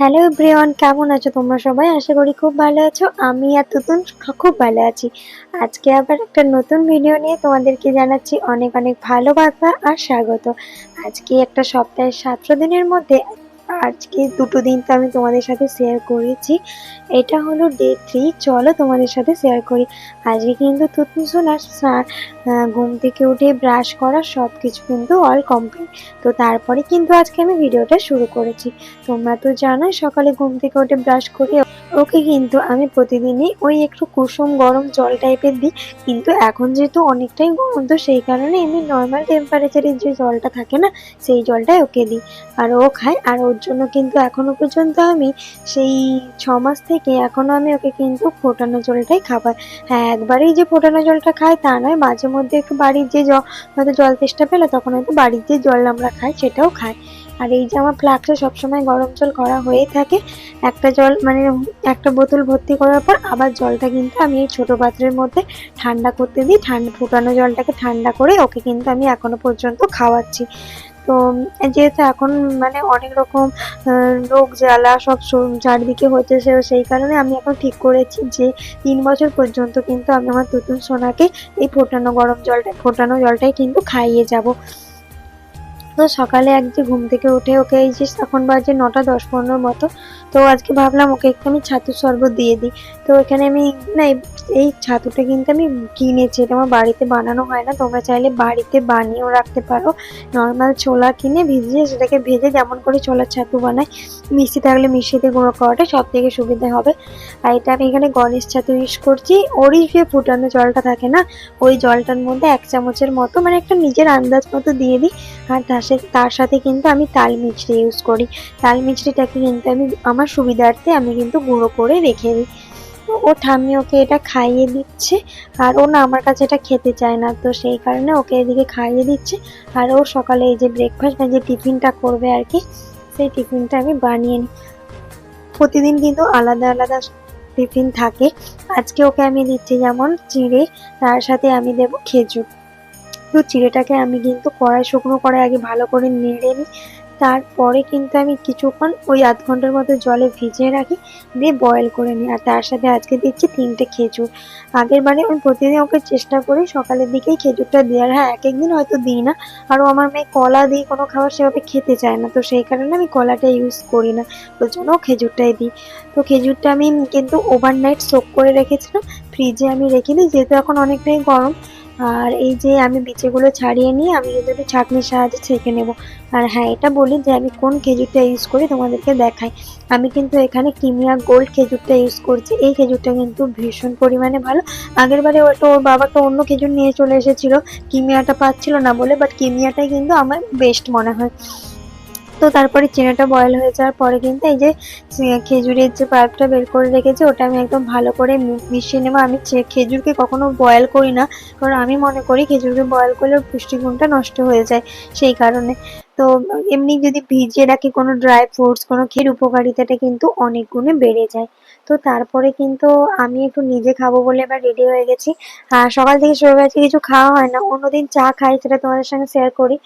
Hello Brian কেমন আছো তোমরা সবাই? আশা করি খুব ভালো আছো। আমি আর তুতুন খুব ভালো আছি। আজকে আবার একটা নতুন ভিডিও নিয়ে তোমাদেরকে জানাচ্ছি অনেক অনেক ভালোবাসা আর স্বাগত। আজকে একটা সপ্তাহের সাতশো দিনের মধ্যে আজকে দুটো দিন তো আমি তোমাদের সাথে শেয়ার করেছি। এটা হলো ডে থ্রি চলো তোমাদের সাথে শেয়ার করি। আজকে কিন্তু তুতুন সোনার স্নান ঘুম থেকে উঠে ব্রাশ করা সব কিছু কিন্তু অল কমপ্লিট তো তারপরে কিন্তু আজকে আমি ভিডিওটা শুরু করেছি। তোমরা তো জানোই সকালে ঘুম থেকে উঠে ব্রাশ করে ওকে কিন্তু আমি প্রতিদিনই ওই একটু কুসুম গরম জল টাইপের দিই। কিন্তু এখন যেহেতু অনেকটাই গরম তো সেই কারণে এমনি নর্মাল টেম্পারেচারের যে জলটা থাকে না, সেই জলটাই ওকে দিই। আর ও খায়, আর ওর জন্য কিন্তু এখনও পর্যন্ত আমি সেই ছ মাস থেকে এখনও আমি ওকে কিন্তু ফোটানো জলটাই খাবার হ্যাঁ একবারেই যে ফোটানো জলটা খাই তা নয়, মাঝে মধ্যে একটু বাড়ির যে জ- হয়তো জল তেষ্টা পেলে তখন হয়তো বাড়ির যে জল আমরা খাই সেটাও খাই। আর এই যে আমার ফ্লাক্সে সবসময় গরম জল করা হয়েই থাকে, একটা জল মানে একটা বোতল ভর্তি করার পর আবার জলটা কিন্তু আমি এই ছোটো পাত্রের মধ্যে ঠান্ডা করতে দিই, ঠান্ডা, ফুটানো জলটাকে ঠান্ডা করে ওকে কিন্তু আমি এখনও পর্যন্ত খাওয়াচ্ছি। তো, যেহেতু এখন মানে অনেক রকম রোগ জ্বালা সব চারিদিকে হচ্ছে সেই কারণে আমি এখন ঠিক করেছি যে তিন বছর পর্যন্ত কিন্তু আমি আমার তুতুন সোনাকে এই ফোটানো গরম জলটা, ফোটানো জলটাই কিন্তু খাইয়ে যাব। তো সকালে এক যে ঘুম থেকে উঠে, ওকে এই যে এখন বাজে নটা দশ পনেরো মতো তো আজকে ভাবলাম ওকে একটু আমি ছাতুর শরবত দিয়ে দিই। তো এখানে আমি, না, এই- ছাতুটা কিন্তু আমি কিনেছি, এটা আমার বাড়িতে বানানো হয় না, তোমরা চাইলে বাড়িতে বানিয়েও রাখতে পারো। নর্মাল ছোলা কিনে ভিজিয়ে সেটাকে ভেজে যেমন করে ছোলার ছাতু বানাই। মিষ্টি থাকলে মিষ্টিতে গুঁড়ো করাটা সব থেকে সুবিধা হবে। আর এটা আমি এখানে গণেশ ছাতু ইউজ করছি ওরই যে ফুটানো জলটা থাকে না, ওই জলটার মধ্যে এক চামচের মতো মানে একটা নিজের আন্দাজ মতো দিয়ে দিই। আর তার সাথে তার সাথে কিন্তু আমি তাল মিছরি ইউজ করি। তাল মিছরিটাকে কিন্তু আমি আমার সুবিধার্থে আমি কিন্তু গুঁড়ো করে রেখে দিই। ও ঠাম্মি ওকে এটা খাইয়ে দিচ্ছে আর ও না আমার কাছে এটা খেতে চায় না। তো সেই কারণে ওকে এদিকে খাইয়ে দিচ্ছে আর ও সকালে এই যে ব্রেকফাস্ট মানে যে টিফিনটা করবে আর কি, সেই টিফিনটা আমি বানিয়ে নিই। প্রতিদিন কিন্তু আলাদা আলাদা টিফিন থাকে। আজকে ওকে আমি দিচ্ছি যেমন চিড়ে, তার সাথে আমি দেবো খেজুর। তো চিড়েটাকে আমি কিন্তু কড়াই শুকনো কড়াই আগে ভালো করে নেড়ে নিই। তারপরে কিন্তু আমি কিছুক্ষণ ওই আধ ঘণ্টার মতো জলে ভিজিয়ে রাখি, দিয়ে বয়েল করে নিই। আর তার সাথে আজকে দিচ্ছি তিনটে খেজুর। আগের বারে আমি প্রতিদিন ওকে চেষ্টা করি সকালের দিকেই খেজুরটা দেওয়ার। হ্যাঁ এক একদিন হয়তো দিই না। আরও আমার মেয়ে কলা দিয়ে কোনো খাবার সেভাবে খেতে চায় না। তো সেই কারণে আমি কলাটা ইউজ করি না। ওই জন্য খেজুরটাই দিই। তো খেজুরটা আমি কিন্তু ওভারনাইট সোক করে রেখেছিলাম। ফ্রিজে আমি রেখে দিই, যেহেতু এখন অনেকটাই গরম। আর এই যে আমি বিচিগুলো ছাড়িয়ে নিয়ে আমি কিন্তু একটু ছাঁকনির সাহায্যে ছেঁকে নেব। আর হ্যাঁ এটা বলি যে আমি কোন খেজুরটা ইউজ করি তোমাদেরকে দেখাই। আমি কিন্তু এখানে কিমিয়া গোল্ড খেজুরটা ইউজ করছি। এই খেজুরটা কিন্তু ভীষণ পরিমাণে ভালো। আগের বারে ওটা ওর বাবা তো অন্য খেজুর নিয়ে চলে এসেছিল। কিমিয়াটা পাচ্ছিল না বলে বাট কিমিয়াটাই কিন্তু আমার বেস্ট মনে হয়। তো তারপরে চিনাটা বয়েল হয়ে যাওয়ার পরে কিন্তু এই যে খেজুরের যে পাইপটা বের করে রেখেছি, ওটা আমি একদম ভালো করে মিশিয়ে নেব। আমি খেজুরকে কখনো বয়েল করি না, কারণ আমি মনে করি খেজুরকে বয়েল করলে পুষ্টিগুণটা নষ্ট হয়ে যায় সেই কারণে। তো এমনি যদি ভিজিয়ে রাখি কোনো ড্রাই ফ্রুটস কোনো ক্ষীর উপকারিতাটা কিন্তু অনেক গুণে বেড়ে যায়। তো তারপরে কিন্তু আমি একটু নিজে খাব বলে এবার রেডি হয়ে গেছি। আর সকাল থেকে শুরু হয়েছে কিছু খাওয়া হয় না, অন্যদিন চা খাই সেটা তোমাদের সঙ্গে শেয়ার করি।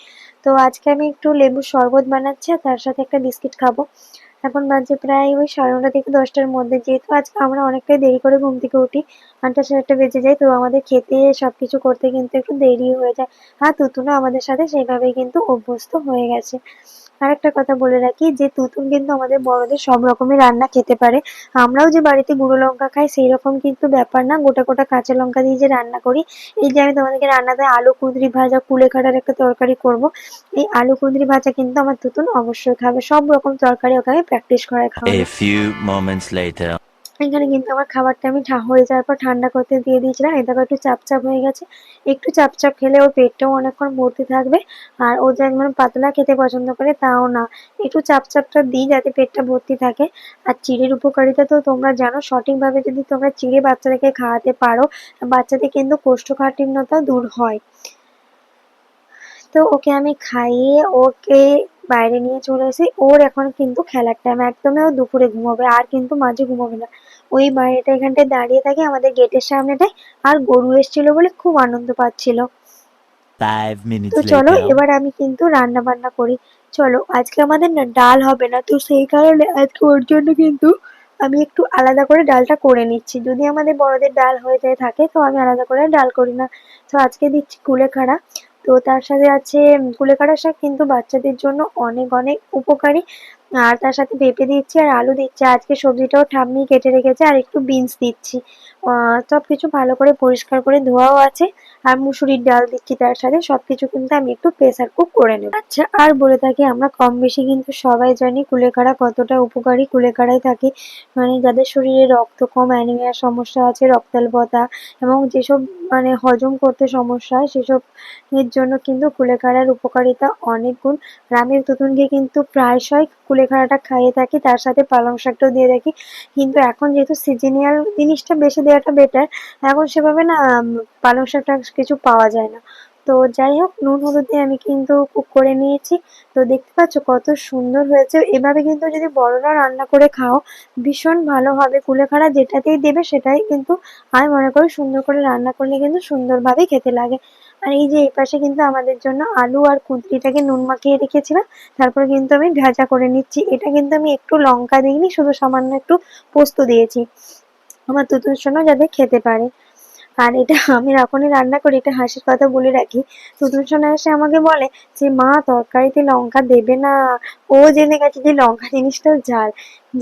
তো আজকে আমি একটু লেবুর শরবত বানাচ্ছি আর তার সাথে একটা বিস্কিট খাব। এখন বাজে প্রায় ওই সাড়ে নটা থেকে দশটার মধ্যে, যেহেতু আজকে আমরা অনেকটাই দেরি করে ঘুম থেকে উঠি, আটটা সাড়ে বেজে যায়, তো আমাদের খেতে সব কিছু করতে কিন্তু একটু দেরি হয়ে যায়। হ্যাঁ তুতুনও আমাদের সাথে সেইভাবেই কিন্তু অভ্যস্ত হয়ে গেছে। আরেকটা কথা বলে রাখি, যে তুতুন কিন্তু আমাদের বড়দের সব রকমের রান্না খেতে পারে। আমরাও যে বাড়িতে গুঁড়ো লঙ্কা খাই, সেই রকম কিন্তু ব্যাপার না। গোটা গোটা কাঁচা লঙ্কা দিয়ে যে রান্না করি, এই যে আমি তোমাদেরকে রান্নাতে আলু কুঁদরি ভাজা, কুলে কাটার একটা তরকারি করব, এই আলু কুঁদরি ভাজা কিন্তু আমার তুতুন অবশ্যই খাবে। সব রকম তরকারি আমি প্র্যাকটিস করে খাওয়াবো। এখানে কিন্তু আমার খাবারটা আমি ঠা হয়ে যাওয়ার পর ঠান্ডা করতে দিয়ে দিয়েছিলাম। আবার একটু চাপ চাপ হয়ে গেছে। একটু চাপ চাপ খেলে ওর পেটটাও অনেকক্ষণ ভর্তি থাকবে। আর ও যে মানে পাতলা খেতে পছন্দ করে তাও না। একটু চাপ চাপটা দিই যাতে পেটটা ভর্তি থাকে। আর চিড়ের উপকারিতা তো তোমরা জানো, সঠিকভাবে যদি তোমরা চিড়ে বাচ্চাদেরকে খাওয়াতে পারো, বাচ্চাদের কিন্তু কোষ্ঠকাঠিন্যতা দূর হয়। তো ওকে আমি খাইয়ে ওকে বাইরে নিয়ে চলে এসে ওর এখন কিন্তু খেলার টাইম একদমই ও দুপুরে ঘুমাবে, আর কিন্তু মাঝে ঘুমাবে না। ওই বাইরেটা এখানটায় দাঁড়িয়ে থাকে আমাদের গেটের সামনেটায় আর গরু এসেছিল বলে খুব আনন্দ পাচ্ছিল। তো চলো এবার আমি কিন্তু রান্না বান্না করি। চলো আজকে আমাদের না ডাল হবে না তো সেই কারণে আজকে ওর জন্য কিন্তু আমি একটু আলাদা করে ডালটা করে নিচ্ছি। যদি আমাদের বড়দের ডাল হয়ে যায় থাকে তো আমি আলাদা করে ডাল করি না। তো আজকে দিচ্ছি কুলেখাড়া। তো তার সাথে আছে কুলেখাড়া শাক কিন্তু বাচ্চাদের জন্য অনেক অনেক উপকারী। আর তার সাথে পেঁপে দিচ্ছি আর আলু দিচ্ছি। আজকে সবজিটাও ঠাম্মি কেটে রেখেছে আর একটু বিনস দিচ্ছি। সব কিছু ভালো করে পরিষ্কার করে ধোয়াও আছে। আর মুসুরির ডাল দিচ্ছি তার সাথে সবকিছু কিন্তু আমি একটু প্রেসার কুক করে নেব। আচ্ছা আর বলে থাকি আমরা কম বেশি কিন্তু সবাই জানি কুলেখাড়া কতটা উপকারী। কুলেখাড়ায় থাকে মানে যাদের শরীরে রক্ত কম অ্যানিমিয়ার সমস্যা আছে, রক্তাল্পতা এবং যেসব মানে হজম করতে সমস্যা হয়, সেসব এর জন্য কিন্তু কুলেখাড়ার উপকারিতা অনেক গুণ। আমি তুতুনকে কিন্তু প্রায়শই কুলেখাড়াটা খাইয়ে থাকি, তার সাথে পালং শাকটাও দিয়ে থাকি। কিন্তু এখন যেহেতু সিজনিয়াল জিনিসটা বেশি দেওয়াটা বেটার এখন সেভাবে না পালং শাকটা কিছু পাওয়া যায় না। তো যাই হোক, নুন হলুদ দিয়ে আমি কিন্তু কুক করে নিয়েছি। তো দেখতে পাচ্ছ কত সুন্দর হয়েছে। এভাবে কিন্তু যদি বড়রা রান্না করে খাও, ভীষণ ভালো হবে। কুলেখাড়া যেটাতেই দেবে সেটাই কিন্তু আমি মনে করি সুন্দর করে রান্না করলে কিন্তু সুন্দরভাবে খেতে লাগে। আর এই যে এই পাশে কিন্তু আমাদের জন্য আলু আর কুঁদরিটাকে নুন মাখিয়ে রেখেছিলাম। তারপরে কিন্তু আমি ভাজা করে নিচ্ছি। এটা কিন্তু আমি একটু লঙ্কা দিইনি, শুধু সামান্য একটু পোস্ত দিয়েছি। আমার তুতুর জন্য যাতে খেতে পারে। আর এটা আমি এখনই রান্না করি, এটা হাসির কথা বলে রাখি। সুদর্শনা সোনা এসে আমাকে বলে যে, মা, তরকারিতে লঙ্কা দেবে না। ও জেনে গেছে যে লঙ্কা জিনিসটা ঝাল।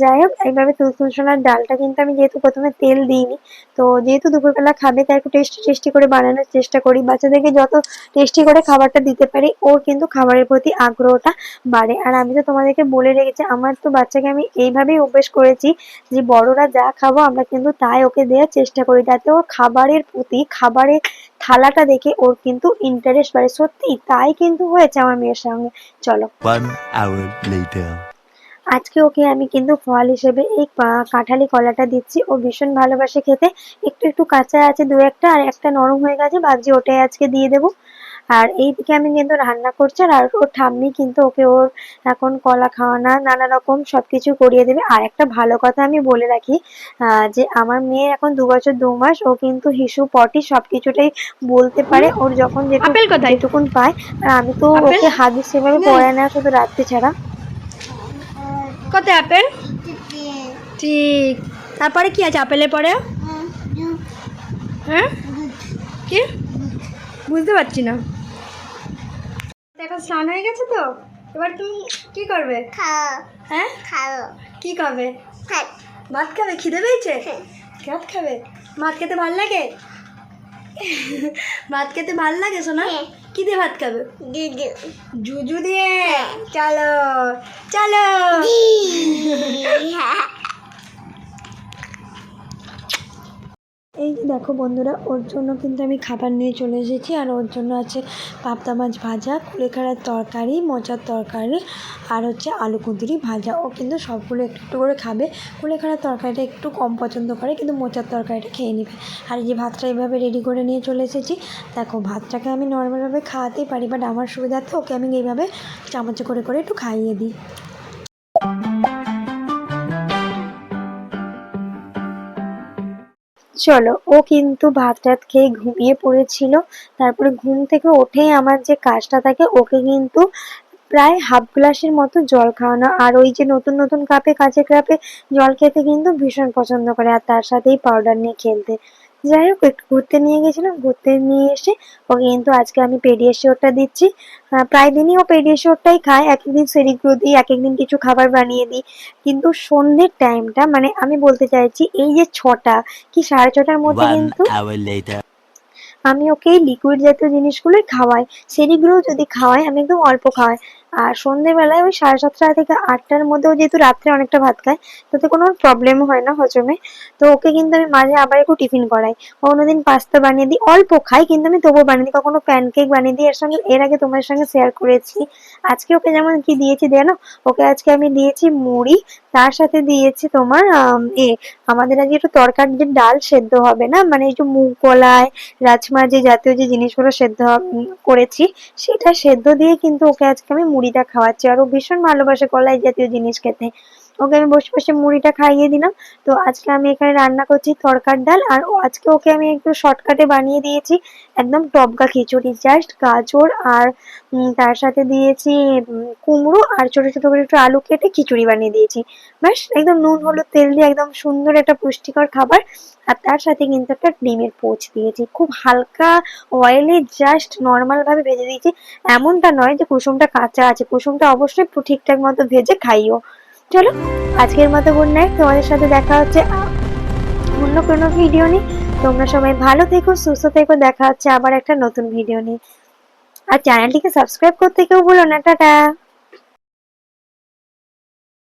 যাই হোক, এইভাবে তুতুন সোনার ডালটা কিন্তু আমি যেহেতু প্রথমে তেল দিইনি, তো যেহেতু দুপুরবেলা খাবে, তাই একটু টেস্টি টেস্টি করে বানানোর চেষ্টা করি। বাচ্চাদেরকে যত টেস্টি করে খাবারটা দিতে পারি, ওর কিন্তু খাবারের প্রতি আগ্রহটা বাড়ে। আর আমি তো তোমাদেরকে বলে রেখেছি, আমার তো বাচ্চাকে আমি এইভাবেই অভ্যেস করেছি যে বড়রা যা খাব, আমরা কিন্তু তাই ওকে দেওয়ার চেষ্টা করি, যাতে ওর খাবারের প্রতি, খাবারের থালাটা দেখে ওর কিন্তু ইন্টারেস্ট বাড়ে। সত্যি তাই কিন্তু হয়েছে আমার মেয়ের সঙ্গে। চলো. আজকে ওকে আমি কিন্তু ফল হিসেবে এই কাঁঠালি কলাটা দিচ্ছি। ও ভীষণ ভালোবাসে খেতে। একটু একটু কাঁচা আছে দু একটা আর একটা নরম হয়ে গেছে ভাবছি ওটাই আজকে দিয়ে দেবো। আর এইদিকে আমি কিন্তু রান্না করছি আর ওর ঠাম্মি কিন্তু ওকে ওর এখন কলা খাওয়ানা নানা রকম সবকিছু করিয়ে দেবে। আর একটা ভালো কথা আমি বলে রাখি আহ, যে আমার মেয়ে এখন দু বছর দু মাস ও কিন্তু হিসু পটি সবকিছুটাই বলতে পারে। ওর যখন যেটুকুন পায় আর আমি তো ওকে হাদিস সেভাবে পড়াই না শুধু রাত্রি ছাড়া। কত আপেল? ঠিক। তারপরে কি আছে আপেলের পরে? হ্যাঁ? কি? বুঝতে পারছি না। এখন স্নান হয়ে গেছে তো? এবার তুমি কি করবে? হ্যাঁ? কি খাবে? ভাত খাবে? খিদে পেয়েছে? ভাত খাবে? ভাত খেতে ভালো লাগে? ভাত খেতে ভালো লাগে শোনা। কি দিয়ে ভাত খাবে দুধু জুজু দিয়ে চলো চলো এই যে দেখো বন্ধুরা, ওর জন্য কিন্তু আমি খাবার নিয়ে চলে এসেছি আর ওর জন্য আছে পাবদা মাছ ভাজা, কুলেখাড়ার তরকারি, মোচার তরকারি আর হচ্ছে আলু কুঁদরি ভাজা। ও কিন্তু সবগুলো একটু একটু করে খাবে। কুলেখাড়ার তরকারিটা একটু কম পছন্দ করে, কিন্তু মোচার তরকারিটা খেয়ে নেবে। আর এই যে ভাতটা এইভাবে রেডি করে নিয়ে চলে এসেছি, দেখো ভাতটাকে আমি নর্মালভাবে খাওয়াতেই পারি বাট আমার সুবিধার্থে ওকে আমি এইভাবে চামচে করে করে একটু খাইয়ে দিই। চলো। ও কিন্তু ভাত টাত খেয়ে ঘুমিয়ে পড়েছিল। তারপরে ঘুম থেকে উঠেই আমার যে কাজটা থাকে, ওকে কিন্তু প্রায় হাফ গ্লাসের মতো জল খাওয়ানো। আর ওই যে নতুন নতুন কাপে, কাঁচের কাপে জল খেতে কিন্তু ভীষণ পছন্দ করে। আর তার সাথেই পাউডার নিয়ে খেলতে। যাই হোক একটু ঘুরতে নিয়ে গেছিলাম ঘুরতে নিয়ে এসে ওকে কিন্তু আজকে আমি পেডিয়াশিওরটা দিচ্ছি। প্রায় দিনই ও পেডিয়াশিওরটাই খায় এক একদিন সেরিগ্রো দিই এক একদিন কিছু খাবার বানিয়ে দিই। কিন্তু সন্ধ্যের টাইমটা মানে আমি বলতে চাইছি এই যে ছটা কি সাড়ে ছটার মধ্যে কিন্তু আমি ওকে লিকুইড জাতীয় জিনিসগুলোই খাওয়াই। সেরিগুলো যদি খাওয়াই আমি একদম অল্প খাওয়াই। আর সন্ধেবেলায় ওই সাড়ে সাতটা থেকে আটটার মধ্যেও যেহেতু রাত্রে অনেকটা ভাত খায়, তাতে কোনো প্রবলেম হয় না হজমে। তো ওকে কিন্তু আমি মাঝে আবার একটু টিফিন করাই। কোনোদিন পাস্তা বানিয়ে দিই। অল্প খাই কিন্তু আমি তবুও বানিয়ে দিই। কখনো প্যানকেক বানিয়ে দিই। এর সঙ্গে, এর আগে তোমার সঙ্গে শেয়ার করেছি। আজকে ওকে যেমন কি দিয়েছি জানো ওকে আজকে আমি দিয়েছি মুড়ি। তার সাথে দিয়েছি তোমার এ, আমাদের আজকে একটু তরকার যে ডাল সেদ্ধ হবে না? মানে একটু মুগ কলাই, রাজমা যে জাতীয় যে জিনিসগুলো সেদ্ধ করেছি, সেটা সেদ্ধ দিয়ে কিন্তু ওকে আজকে আমি মুড়িটা খাওয়াচ্ছে। আরও ভীষণ ভালোবাসে কলাই জাতীয় জিনিস খেতে। ওকে আমি বসে বসে মুড়িটা খাইয়ে দিলাম। তো আজকে আমি এখানে রান্না করছি তরকার ডাল, আর আজকে ওকে আমি একটু শর্টকাটে বানিয়ে দিয়েছি একদম টবকা খিচুড়ি। জাস্ট গাজর আর তার সাথে দিয়েছি কুমড়ো আর ছোট ছোট করে একটু আলু কেটে খিচুড়ি বানিয়ে দিয়েছি। ব্যাস, একদম নুন, হলুদ, তেল দিয়ে একদম সুন্দর একটা পুষ্টিকর খাবার। আর তার সাথে কিন্তু একটা ডিমের পোচ দিয়েছি। খুব হালকা অয়েলে জাস্ট নর্মাল ভাবে ভেজে দিয়েছি। এমনটা নয় যে কুসুমটা কাঁচা আছে। কুসুমটা অবশ্যই ঠিকঠাক মতো ভেজে খাইও। চলো, আজকের মতো গুড নাইট তোমাদের সাথে দেখা হচ্ছে অন্য কোনো ভিডিও নেই তোমরা সবাই ভালো থেকো, সুস্থ থেকো, দেখা হচ্ছে আবার একটা নতুন ভিডিও নিয়ে। আর চ্যানেলটিকে সাবস্ক্রাইব করতে কেউ ভুলো না, টাটা।